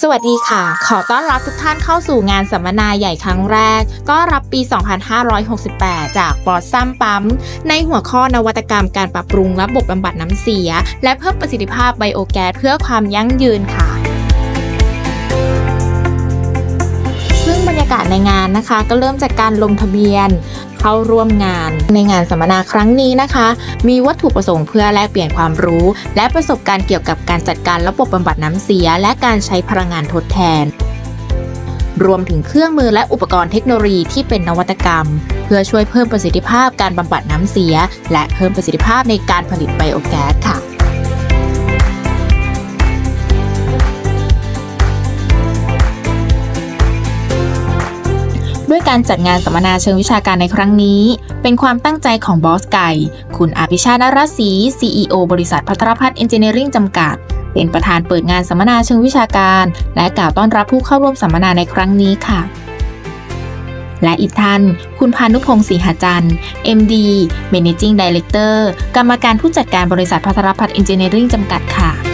สวัสดีค่ะ ขอต้อนรับทุกท่านเข้าสู่งานสัมมนาใหญ่ครั้งแรก ก็รับปี 2568 จากบอสซัมปั๊ม ในหัวข้อนวัตกรรมการปรับปรุงระบบบำบัดน้ำเสีย และเพิ่มประสิทธิภาพไบโอแก๊สเพื่อความยั่งยืนค่ะากาศในงานนะคะ ก็เริ่มจากการลงทะเบียนเข้าร่วมงานในงานสัมมนาครั้งนี้นะคะ มีวัตถุประสงค์เพื่อแลกเปลี่ยนความรู้ และประสบการณ์เกี่ยวกับการจัดการระบบบำบัดน้ำเสีย และการใช้พลังงานทดแทน รวมถึงเครื่องมือและอุปกรณ์เทคโนโลยีที่เป็นนวัตกรรม เพื่อช่วยเพิ่มประสิทธิภาพการบำบัดน้ำเสีย และเพิ่มประสิทธิภาพในการผลิตไบโอแก๊สค่ะ ด้วยการจัดงานสัมมนาเชิงวิชาการในครั้งนี้ เป็นความตั้งใจของบอสไก่ คุณอภิชาตินรศรี CEO บริษัทพัทรพัฒน์เอนจิเนียริ่งจำกัด เป็นประธานเปิดงานสัมมนาเชิงวิชาการ และกล่าวต้อนรับผู้เข้าร่วมสัมมนาในครั้งนี้ค่ะและอีกท่าน คุณพานุพงศ์ศรีหจันทร์ MD Managing Director กรรมการผู้จัดการบริษัทพัทรพัฒน์เอนจิเนียริ่งจำกัดค่ะ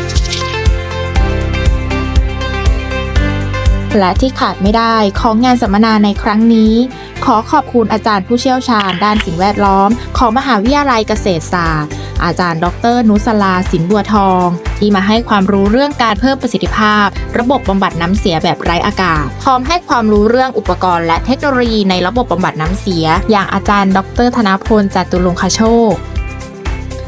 และที่ขาดไม่ได้ของงานสัมมนาในครั้งนี้ ขอขอบคุณอาจารย์ผู้เชี่ยวชาญด้านสิ่งแวดล้อม ของมหาวิทยาลัยเกษตรศาสตร์ อาจารย์ ดร นุสลาสินบัวทอง ที่มาให้ความรู้เรื่องการเพิ่มประสิทธิภาพ ระบบบำบัดน้ำเสียแบบไร้อากาศ พร้อมให้ความรู้เรื่องอุปกรณ์และเทคโนโลยีในระบบบำบัดน้ำเสีย อย่างอาจารย์ ดร ธนพลจตุรงคโชค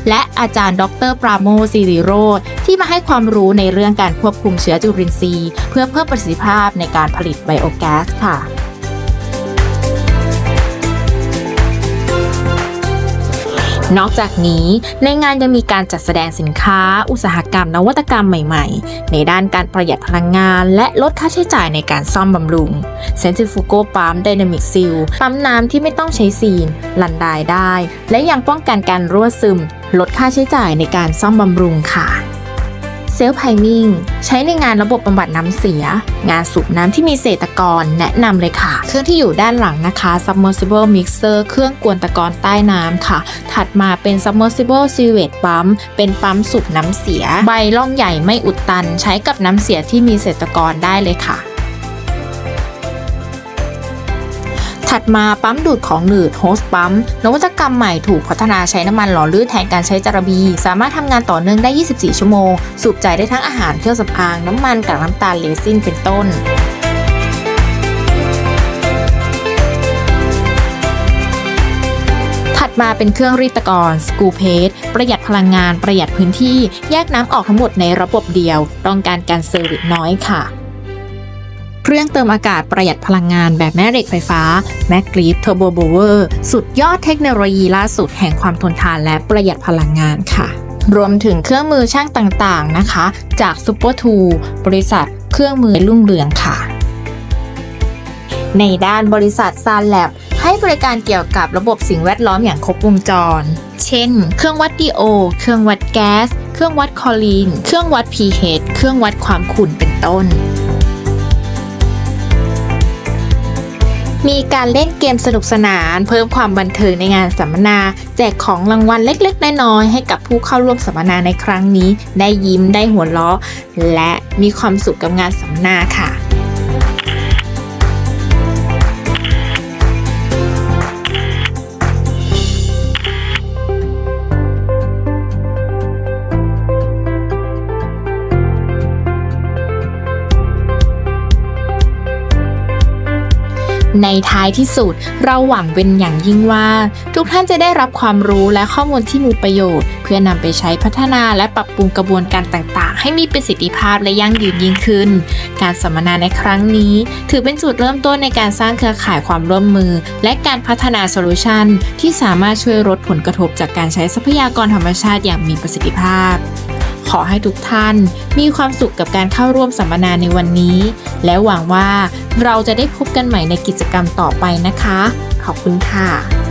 และอาจารย์ดร ปราโมซิริโรธที่มาให้ความรู้ในเรื่องการควบคุมเชื้อจุลินทรีย์ เพื่อเพิ่มประสิทธิภาพในการผลิตไบโอแก๊สค่ะ นอกจากนี้ในงานยังมีการจัดแสดงสินค้า อุตสาหกรรมนวัตกรรมใหม่ๆ ในด้านการประหยัดพลังงาน และลดค่าใช้จ่ายในการซ่อมบำรุง Centrifugal Pump Dynamic Seal ปั๊มน้ำที่ไม่ต้องใช้ซีน ลันไดายได้ และยังป้องกันการรั่วซึม ลดค่าใช้จ่ายในการซ่อมบำรุงค่ะเซลฟ์ไพมิงใช้ในงานระบบบำบัดน้ำเสีย งานสูบน้ำที่มีเศษตะกอนแนะนำเลยค่ะ รื่องที่อยู่ด้านหลังนะคะ submersible mixer เครื่องกวนตะกอนใต้น้ำค่ะ ถัดมาเป็น submersible sewage pump เป็นปั๊มสูบน้ำเสีย ใบล่องใหญ่ไม่อุดตัน ใช้กับน้ำเสียที่มีเศษตะกอนได้เลยค่ะถัดมาปั๊มดูดของหนืดโฮสปั๊มนวัตกรรมใหม่ถูกพัฒนาใช้น้ำมันหล่อลื่นแทนการใช้จารบี สามารถทำงานต่อเนื่องได้ 24 ชั่วโมง สูบจ่ายได้ทั้งอาหารเครื่องสำอางน้ำมันกากน้ำตาลเลซินเป็นต้น มาเป็นเครื่องรีดตะกอนสกูเพสประหยัดพลังงานประหยัดพื้นที่ แยกน้ำออกทั้งหมดในระบบเดียว ต้องการการเซอร์วิสน้อยค่ะ เครื่องเติมอากาศประหยัดพลังงานแบบแม่เหล็กไฟฟ้า m a c g r i p Turbo Blower สุดยอดเทคโนโลยีล่าสุดแห่งความทนทานและประหยัดพลังงานค่ะรวมถึงเครื่องมือช่างต่างๆนะคะ จาก Super 2บริษัทเครื่องมือรุ่งเรืองค่ะ ในด้านบริษัท s a n Lab ให้บริการเกี่ยวกับระบบสิ่งแวดล้อมอย่างครบวงจร เช่น เครื่องวัดดีโอ เครื่องวัดแก๊ส เครื่องวัดคลอรีน เครื่องวัด pH เครื่องวัดความขุ่นเป็นต้น มีการเล่นเกมสนุกสนาน เพิ่มความบันเทิงในงานสัมมนา แจกของรางวัลเล็กๆ น้อยๆให้กับผู้เข้าร่วมสัมมนาในครั้งนี้ ได้ยิ้มได้หัวเราะ และมีความสุขกับงานสัมมนาค่ะ ในท้ายที่สุด เราหวังเป็นอย่างยิ่งว่า ทุกท่านจะได้รับความรู้และข้อมูลที่มีประโยชน์ เพื่อนำไปใช้พัฒนาและปรับปรุงกระบวนการต่างๆ ให้มีประสิทธิภาพและยั่งยืนยิ่งขึ้น การสัมมนาในครั้งนี้ ถือเป็นจุดเริ่มต้นในการสร้างเครือข่ายความร่วมมือ และการพัฒนาโซลูชันที่สามารถช่วยลดผลกระทบจากการใช้ทรัพยากรธรรมชาติอย่างมีประสิทธิภาพ ขอให้ทุกท่านมีความสุขกับการเข้าร่วมสัมมนาในวันนี้ และหวังว่าเราจะได้พบกันใหม่ในกิจกรรมต่อไปนะคะ ขอบคุณค่ะ